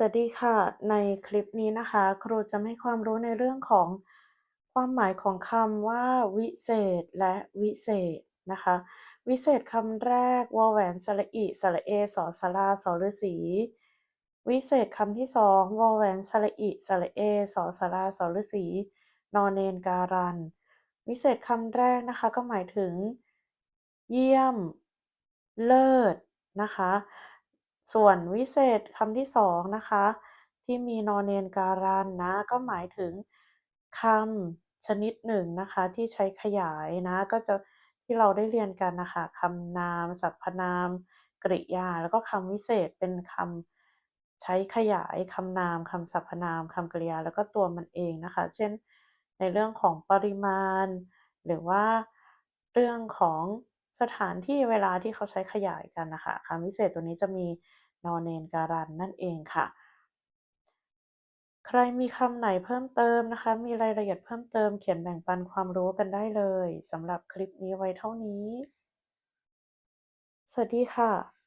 สวัสดีค่ะ ในคลิปนี้นะคะ ครูจะให้ความรู้ในเรื่องของความหมายของคำว่า วิเศษ และวิเศษนะคะ วิเศษคำแรกวอแหวนสระอิสระเอสอสาราสอฤาษีวิเศษคำที่สองวอแหวนสระอิสระเอสอสาราสอฤาษีนอเณรการัน วิเศษคำแรกนะคะก็หมายถึง เยี่ยม เลิศนะคะ ส่วนวิเศษคำที่สองนะคะ ที่มีนอเณรการันนะ ก็หมายถึงคำชนิดหนึ่งนะคะ ที่ใช้ขยายนะ ก็จะที่เราได้เรียนกันนะคะคำนาม สรรพนาม กริยา แล้วก็คำวิเศษเป็นคำใช้ขยายคำนามคำสรรพนามคำกริยา แล้วก็ตัวมันเองนะคะ เช่น ในเรื่องของปริมาณ หรือว่าเรื่องของ สถานที่เวลาที่เขาใช้ขยายกันนะคะคำพิเศษตัวนี้จะมีนอเนนการันนั่นเองค่ะ ใครมีคำไหนเพิ่มเติมนะคะ มีรายละเอียดเพิ่มเติมเขียนแบ่งปันความรู้กันได้เลยสำหรับคลิปนี้ไว้เท่านี้ สวัสดีค่ะ